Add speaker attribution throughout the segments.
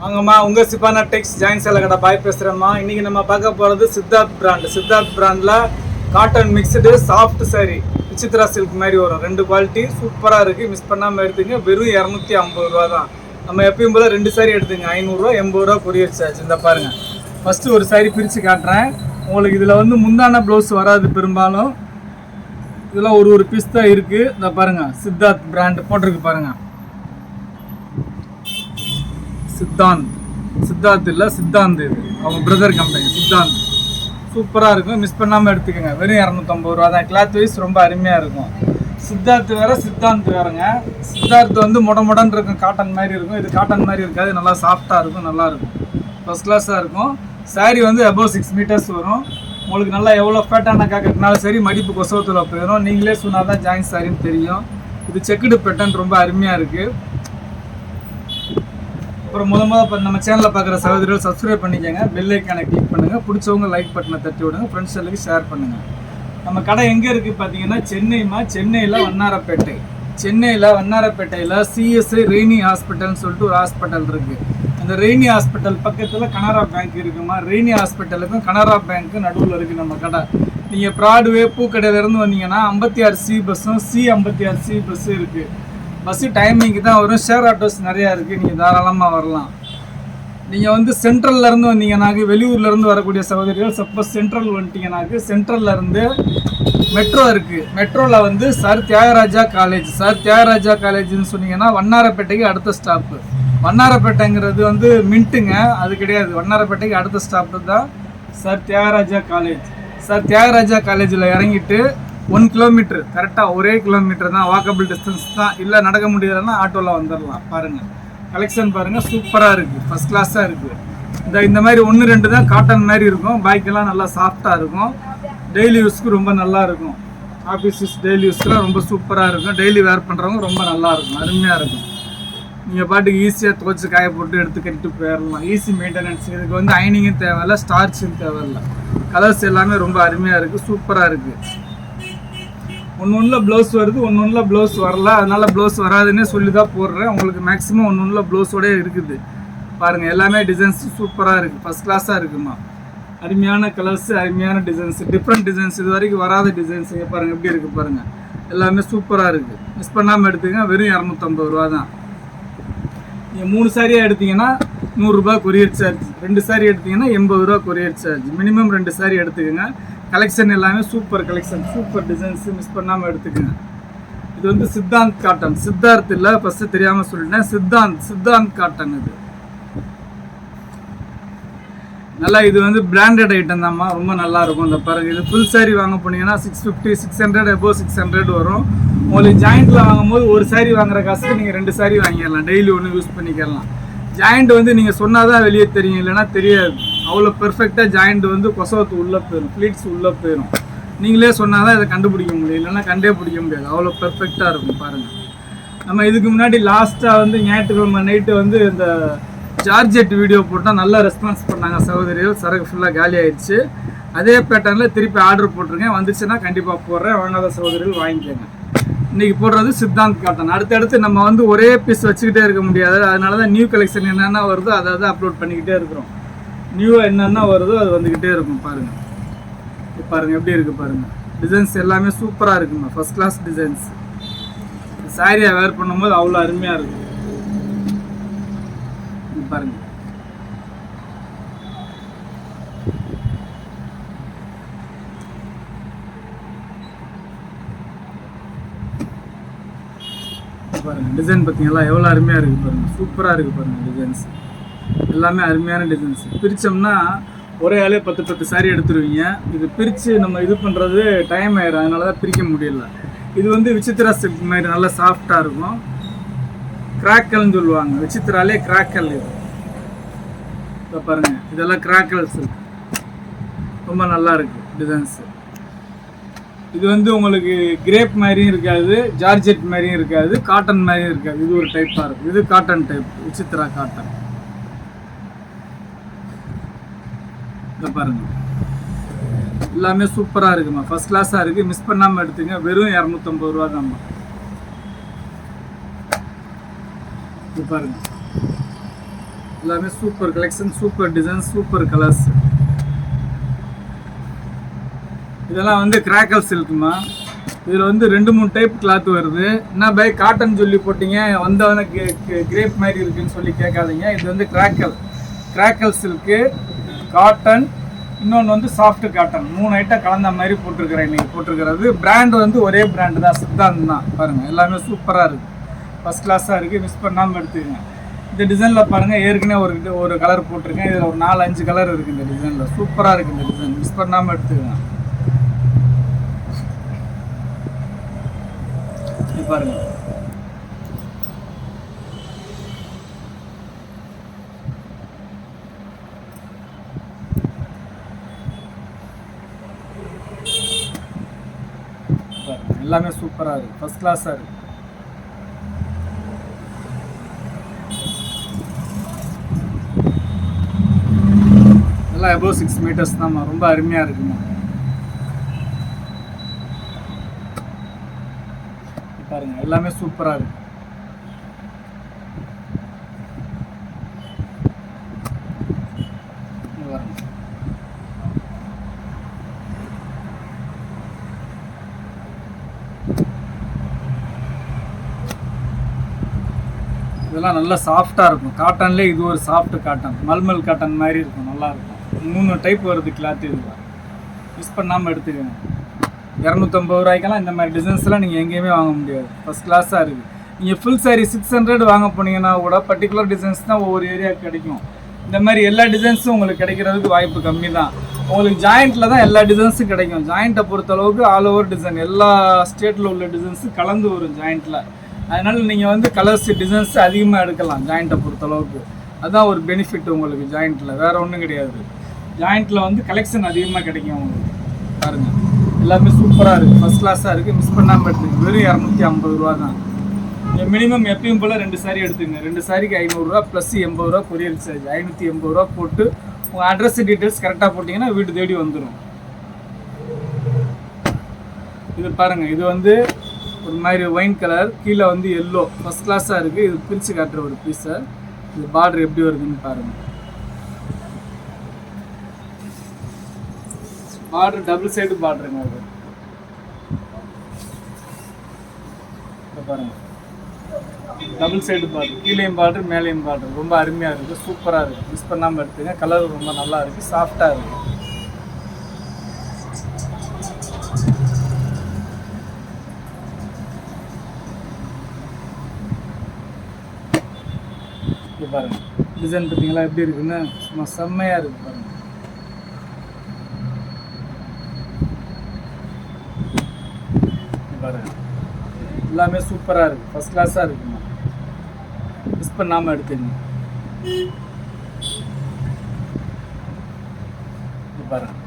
Speaker 1: வாங்கம்மா உங்கள் சிப்பானா டெக்ஸ் ஜாயின் சேலை கடை பாய் பேசுகிறேம்மா இன்றைக்கி நம்ம பார்க்க போகிறது சித்தார்த் பிராண்ட் சித்தார்த் பிராண்டில் cotton mixed soft saree Vichitra silk மாதிரி வரும். ரெண்டு குவாலிட்டி சூப்பராக இருக்குது மிஸ் பண்ணாமல் எடுத்துங்க. வெறும் இரநூத்தி ஐம்பது ரூபா தான். நம்ம எப்பயும் போல் ரெண்டு சாரி எடுத்துங்க. ஐநூறுரூவா எண்பது ரூபா கொரியர் சார்ஜ் இந்த பாருங்கள் ஃபஸ்ட்டு ஒரு சாரி பிரித்து காட்டுறேன். உங்களுக்கு இதில் வந்து முந்தான ப்ளவுஸ் வராது பெரும்பாலும். இதெல்லாம் ஒரு ஒரு பீஸ் தான் இருக்குது இந்த பாருங்கள் சித்தார்த் பிராண்ட் போட்டிருக்கு பாருங்கள் சித்தாந்த். சித்தார்த் இல்லை சித்தாந்த் இது. அவங்க பிரதர் கம்பெனி சித்தாந்த். சூப்பராக இருக்கும். மிஸ் பண்ணாமல் எடுத்துக்கோங்க. வெறும் இரநூத்தம்பது ரூபா தான். கிளாத் வைஸ் ரொம்ப அருமையாக இருக்கும். சித்தார்த் வேற சித்தாந்த் வேறங்க. சித்தார்த் வந்து முட முடன்னு இருக்கும். காட்டன் மாதிரி இருக்கும். இது காட்டன் மாதிரி இருக்காது. நல்லா சாஃப்டாக இருக்கும். நல்லா இருக்கும். ஃபஸ்ட் கிளாஸாக இருக்கும். சாரீ வந்து அபவ் சிக்ஸ் மீட்டர்ஸ் வரும். உங்களுக்கு நல்லா எவ்வளோ ஃபேட்டான காக்கிறதுனால சரி மடிப்பு கொசவத்தில் போயிடும். நீங்களே சொன்னால் தான் ஜாயின் சாரின்னு தெரியும். இது செக்குடு பெட்டன் ரொம்ப அருமையாக இருக்குது அப்புறம் முத முத இப்போ நம்ம சேனலில் பார்க்குற சகோதரிகள் சப்ஸ்கிரைப் பண்ணிக்கோங்க. பெல் ஐக்கானை கிளிக் பண்ணுங்கள் பிடிச்சவங்க லைக் பட்டனை தட்டி விடுங்க. ஃப்ரெண்ட்ஸ் எல்லாருக்கும் ஷேர் பண்ணுங்கள் நம்ம கடை எங்கே இருக்குது பார்த்தீங்கன்னா சென்னைமா சென்னையில் வண்ணாரப்பேட்டை. சென்னையில் வண்ணாரப்பேட்டையில் சிஎஸ்ஐ ரெய்னி ஹாஸ்பிட்டல்னு சொல்லிட்டு ஒரு ஹாஸ்பிட்டல் இருக்குது அந்த ரெய்னி ஹாஸ்பிட்டல் பக்கத்தில் கனரா பேங்க் இருக்குமா? ரெய்னி ஹாஸ்பிட்டலுக்கும் கனரா பேங்க்கும் நடுவில் இருக்குது நம்ம கடை. நீங்கள் ப்ராட்வே பூக்கடையிலேருந்து வந்தீங்கன்னா ஐம்பத்தி ஆறு சி பஸ்ஸும் சி ஐம்பத்தி ஆறு சி பஸ்ஸும் இருக்குது பஸ்ஸு டைமிங்க்கு தான் வரும். ஷேர் ஆட்டோஸ் நிறையா இருக்குது நீங்கள் தாராளமாக வரலாம். நீங்கள் வந்து சென்ட்ரல்லேருந்து வந்தீங்கன்னாக்கு வெளியூர்லேருந்து வரக்கூடிய சகோதரிகள் சப்போஸ் சென்ட்ரல் வந்துட்டீங்கன்னாக்கு சென்ட்ரல்லேருந்து மெட்ரோ இருக்குது மெட்ரோவில் வந்து sir Thyagaraja college sir Thyagaraja காலேஜ்னு சொன்னீங்கன்னா வண்ணாரப்பேட்டைக்கு அடுத்த ஸ்டாப்பு வண்ணாரப்பேட்டைங்கிறது வந்து மின்ட்டுங்க அது கிடையாது. வண்ணாரப்பேட்டைக்கு அடுத்த ஸ்டாப்பு தான் sir Thyagaraja college sir Thyagaraja காலேஜில் இறங்கிட்டு ஒன் கிலோமீட்டர் கரெக்டாக ஒரே கிலோமீட்டர் தான் வாக்கபிள் டிஸ்டன்ஸ் தான் இல்லை நடக்க முடியலன்னா ஆட்டோவில் வந்துடலாம் பாருங்கள் கலெக்ஷன் பாருங்கள் சூப்பராக இருக்குது ஃபஸ்ட் கிளாஸாக இருக்குது இந்த இந்த மாதிரி ஒன்று ரெண்டு தான் காட்டன் மாதிரி இருக்கும். பைக்கெல்லாம் நல்லா சாஃப்டாக இருக்கும். டெய்லி யூஸ்க்கு ரொம்ப நல்லா இருக்கும். ஆஃபீஸ் யூஸ் டெய்லி யூஸ்க்குலாம் ரொம்ப சூப்பராக இருக்கும். டெய்லி வேர் பண்ணுறவங்க ரொம்ப நல்லா இருக்கும். அருமையாக இருக்கும். நீங்கள் பாட்டுக்கு ஈஸியாக துவைச்சி காய போட்டு எடுத்து கட்டிட்டு போயிடலாம் ஈஸி மெயின்டெனன்ஸ் இதுக்கு வந்து ஐனிங்கும் தேவையில்ல ஸ்டார்ச்சும் தேவையில்ல. கலர்ஸ் எல்லாமே ரொம்ப அருமையாக இருக்குது சூப்பராக இருக்குது ஒன்று ஒன்றில் ப்ளவுஸ் வருது ஒன்று ஒன்றில் ப்ளவுஸ் வரல. அதனால் ப்ளவுஸ் வராதுன்னே சொல்லி தான் போடுறேன். உங்களுக்கு மேக்ஸிமம் ஒன்று ஒன்றில் ப்ளவுஸோடே இருக்குது. பாருங்கள் எல்லாமே டிசைன்ஸ் சூப்பராக இருக்குது ஃபஸ்ட் கிளாஸாக இருக்குமா? அருமையான கலர்ஸ் அருமையான டிசைன்ஸ் டிஃப்ரெண்ட் டிசைன்ஸ் இது வரைக்கும் வராத டிசைன்ஸ் இங்கே பாருங்கள் எப்படி இருக்குது பாருங்கள் எல்லாமே சூப்பராக இருக்குது மிஸ் பண்ணாமல் எடுத்துங்க வெறும் இரநூத்தம்பது ரூபா தான். நீங்கள் மூணு சாரியாக எடுத்தீங்கன்னா நூறுரூபா கொரியர் சார்ஜ் ரெண்டு சாரி எடுத்தீங்கன்னா எண்பது ரூபா கொரியர் சார்ஜ் மினிமம் ரெண்டு சாரி எடுத்துக்கோங்க. கலெக்ஷன் எல்லாமே super collection super designs miss பண்ணாமல் எடுத்துக்கோங்க. இது வந்து சித்தாந்த் காட்டன் சித்தார்த் இல்லை ஃபஸ்ட்டு தெரியாமல் சொல்லிட்டேன். சித்தாந்த் சித்தாந்த் காட்டன் இது. நல்லா இது வந்து பிராண்டட் ஐட்டம் தான்மா. ரொம்ப நல்லா இருக்கும். இந்த பாருங்க இது ஃபுல் சாரி வாங்க போனீங்கன்னா சிக்ஸ் ஃபிஃப்டி சிக்ஸ் ஹண்ட்ரட் எபோ சிக்ஸ் ஹண்ட்ரட் வரும். உங்களுக்கு ஜாயிண்ட்டில் வாங்கும்போது ஒரு சாரி வாங்குற காசுக்கு நீங்கள் ரெண்டு சாரி வாங்கிடலாம். டெய்லி ஒன்று யூஸ் பண்ணிக்கலாம். ஜாயிண்ட் வந்து நீங்கள் சொன்னால் தான் வெளியே தெரியும் இல்லைன்னா தெரியாது. அவ்வளோ பெர்ஃபெக்டாக ஜாயிண்ட் வந்து கொசவத்து உள்ளே போயிடும் ஃப்ளீட்ஸ் உள்ளே போயிடும் நீங்களே சொன்னால் தான் இதை கண்டுபிடிக்க முடியும். இல்லைன்னா கண்டே பிடிக்க முடியாது. அவ்வளோ பெர்ஃபெக்டாக இருக்கும் பாருங்கள் நம்ம இதுக்கு முன்னாடி லாஸ்ட்டாக வந்து ஞாயிற்றுக்கிழமை நைட்டு வந்து இந்த ஜார்ஜெட் வீடியோ போட்டால் நல்லா ரெஸ்பான்ஸ் பண்ணாங்க சகோதரிகள். சரக்கு ஃபுல்லாக காலி ஆயிடுச்சு. அதே பேட்டர்னில் திருப்பி ஆர்டர் போட்டிருக்கேன். வந்துச்சுன்னா கண்டிப்பாக போடுறேன். வாங்காத சகோதரிகள் வாங்கிக்கோங்க. இன்றைக்கி போடுறது சித்தாந்த் காட்டன் அடுத்தடுத்து நம்ம வந்து ஒரே பீஸ் வச்சுக்கிட்டே இருக்க முடியாது. அதனால தான் நியூ கலெக்ஷன் என்னென்ன வருதோ அதை அதை அப்லோட் பண்ணிக்கிட்டே இருக்கிறோம். நியூவாக என்னென்ன வருதோ அது வந்துக்கிட்டே இருக்கும் பாருங்கள் பாருங்கள் பாருங்க எப்படி இருக்குது பாருங்க. டிசைன்ஸ் எல்லாமே சூப்பராக இருக்குங்க ஃபர்ஸ்ட் கிளாஸ் டிசைன்ஸ் சாரியை வேர் பண்ணும்போது அவ்வளோ அருமையாக இருக்கும். பாருங்கள் பாருங்க. டிசைன் பார்த்தீங்களா? எவ்வளோ அருமையாக இருக்குது பாருங்கள் சூப்பராக இருக்குது பாருங்கள் டிசைன்ஸ் எல்லாமே அருமையான டிசைன்ஸ் பிரித்தோம்னா ஒரே ஆளே பத்து பத்து சாரி எடுத்துருவீங்க. இது பிரித்து நம்ம இது பண்ணுறது டைம் ஆயிடும் அதனால தான் பிரிக்க முடியல. இது வந்து விசித்திரா சில்க் மாதிரி நல்லா சாஃப்டாக இருக்கும். கிராக்கல்னு சொல்லுவாங்க. விசித்திராலே கிராக்கல் இது. இதை பாருங்க. இதெல்லாம் கிராக்கல் சில்க் ரொம்ப நல்லா இருக்குது டிசைன்ஸு இது வந்து உங்களுக்கு கிரேப் மாதிரியும் இருக்காது ஜார்ஜெட் மாதிரியும் இருக்காது காட்டன் மாதிரியும் இருக்காது. இது ஒரு டைப்பாக இருக்கும். இது காட்டன் டைப் விசித்திரா காட்டன் இதை பாருங்க. எல்லாமே சூப்பராக இருக்குமா? ஃபர்ஸ்ட் கிளாஸாக இருக்குது மிஸ் பண்ணாமல் எடுத்துங்க. வெறும் இரநூத்தம்பது ரூபா தான்மா. இது பாருங்க. எல்லாமே super collection super design super colours இதெல்லாம் வந்து கிராக்கல் சில்க்குமா இதில் வந்து ரெண்டு மூணு டைப் கிளாத் வருது. என்ன பை காட்டன் சொல்லி போட்டிங்க. வந்தவன கிரேப் மாதிரி இருக்குன்னு சொல்லி கேட்காதீங்க. இது வந்து கிராக்கல் கிராக்கல் சில்க்கு காட்டன் இன்னொன்று வந்து சாஃப்ட் காட்டன் மூணு ஐட்டம் கலந்த மாதிரி போட்டிருக்கிறேன் இன்னைக்கு போட்டிருக்கிறது. பிராண்ட் வந்து ஒரே பிராண்டு தான் சித்தாந்த் தான். பாருங்கள் எல்லாமே சூப்பராக இருக்குது ஃபஸ்ட் கிளாஸாக இருக்குது மிஸ் பண்ணாமல் எடுத்துக்கங்க. இந்த டிசைனில் பாருங்கள் ஏற்கனவே ஒரு ஒரு கலர் போட்டிருக்கேன். இதில் ஒரு நாலு அஞ்சு கலர் இருக்குது இந்த டிசைனில் சூப்பராக இருக்குது இந்த டிசைன் மிஸ் பண்ணாமல் எடுத்துக்கங்க. பாருங்கள் எல்லாமே சூப்பராக இருக்குது ஃபஸ்ட் கிளாஸாக இருக்குது எல்லாம் எபோவ் சிக்ஸ் மீட்டர்ஸ் தான்மா ரொம்ப அருமையாக இருக்குமா பாருங்க எல்லாமே சூப்பரா இருக்கு இங்க பாருங்க. இதெல்லாம் நல்லா சாஃப்டாக இருக்கும். காட்டன்லேயே இது ஒரு சாஃப்ட் காட்டன் மல்மல் காட்டன் மாதிரி இருக்கும். நல்லா இருக்கும். மூணு டைப் வருது கிளாத் இதில். மிஸ் பண்ணாமல் எடுத்துக்கோங்க. இரநூத்தம்பது ரூபாய்க்கெல்லாம் இந்த மாதிரி டிசைன்ஸ்லாம் நீங்கள் எங்கேயுமே வாங்க முடியாது. ஃபஸ்ட் கிளாஸாக இருக்குது நீங்கள் ஃபுல் சாரி சிக்ஸ் ஹண்ட்ரட் வாங்க போனீங்கன்னா கூட பர்டிகுலர் டிசைன்ஸ் தான் ஒவ்வொரு ஏரியாவுக்கு கிடைக்கும். இந்த மாதிரி எல்லா டிசைன்ஸும் உங்களுக்கு கிடைக்கிறதுக்கு வாய்ப்பு கம்மி தான் உங்களுக்கு ஜாயிண்ட்டில் தான் எல்லா டிசைன்ஸும் கிடைக்கும். ஜாயிண்ட்டை பொறுத்தளவுக்கு ஆல் ஓவர் டிசைன் எல்லா ஸ்டேட்டில் உள்ள டிசைன்ஸும் கலந்து வரும் ஜாயிண்ட்டில் அதனால் நீங்கள் வந்து கலர்ஸ் டிசைன்ஸ் அதிகமாக எடுக்கலாம் ஜாயிண்ட்டை பொறுத்தளவுக்கு. அதுதான் ஒரு பெனிஃபிட் உங்களுக்கு ஜாயிண்ட்டில் வேறு ஒன்றும் கிடையாது. ஜாயிண்ட்டில் வந்து கலெக்ஷன் அதிகமாக கிடைக்கும் உங்களுக்கு. பாருங்கள் எல்லாமே சூப்பராக இருக்குது ஃபஸ்ட் கிளாஸாக இருக்குது மிஸ் பண்ணாமல் எடுத்துங்க வெறும் இரநூத்தி ஐம்பது ரூபா தான். மினிமம் எப்பயும் போல் ரெண்டு சாரி எடுத்துங்க ரெண்டு சாரிக்கு ஐநூறுரூவா ப்ளஸ் எண்பது ரூபா கொரியர் சார்ஜ் ஐநூற்றி எண்பது ரூபா போட்டு உங்கள் அட்ரஸ் டீட்டெயில்ஸ் கரெக்டாக போட்டிங்கன்னா வீடு தேடி வந்துடும் இது பாருங்கள் இது வந்து ஒரு மாதிரி ஒயின் கலர் கீழே வந்து எல்லோ ஃபஸ்ட் கிளாஸாக இருக்குது இது பிரித்து காட்டுற ஒரு பீஸை இது பார்டர் எப்படி வருதுன்னு பாருங்கள் பார்டர் டபுள் சைடு பார்டருங்க அது. பாருங்க. டபுள் சைடு பார்டர் கீழேயும் பார்டர் மேலேயும் பார்டர் ரொம்ப அருமையாக இருக்குது சூப்பராக இருக்குது மிஸ் பண்ணாமல் எடுத்துங்க. கலர் ரொம்ப நல்லா இருக்குது சாஃப்டாக இருக்குது இருக்குது பாருங்கள் டிசைன் பார்த்தீங்களா? எப்படி இருக்குன்னு சும்மா செம்மையாக இருக்குது பாருங்கள் பாருங்கள் எல்லாமே சூப்பராக இருக்குது ஃபஸ்ட் கிளாஸாக இருக்குமா மிஸ் பண்ணாமல் எடுத்துங்க பாருங்கள்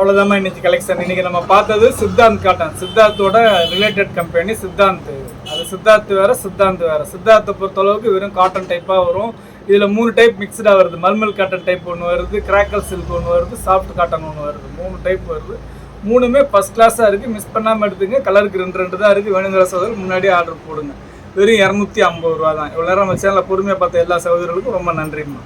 Speaker 1: அவ்வளோதான் இன்னைக்கு கலெக்ஷன் இன்னைக்கு நம்ம பார்த்தது சித்தாந்த் காட்டன். சித்தார்த்தோட ரிலேட்டட் கம்பெனி சித்தாந்த். அது சித்தார்த் வேற சித்தாந்த் வேற. சித்தார்த்தை பொறுத்தளவுக்கு வெறும் காட்டன் டைப்பாக வரும். இதில் மூணு டைப் மிக்சடாக வருது. மல்மல் காட்டன் டைப் ஒன்று வருது கிராக்கல் சில்க் ஒன்று வருது சாஃப்ட் காட்டன் ஒன்று வருது. மூணு டைப் வருது. மூணுமே ஃபஸ்ட் கிளாஸாக இருக்குது மிஸ் பண்ணாமல் எடுத்துங்க. கலருக்கு ரெண்டு ரெண்டு தான் இருக்குது வேணுங்கிற சகோதரர் முன்னாடியே ஆர்டர் போடுங்க. வெறும் இரநூத்தி ஐம்பது ரூபா தான் இவ்வளோ நேரம் நம்ம சேனலில் பொறுமையாக பார்த்த எல்லா சகோதரர்களுக்கும் ரொம்ப நன்றிம்மா.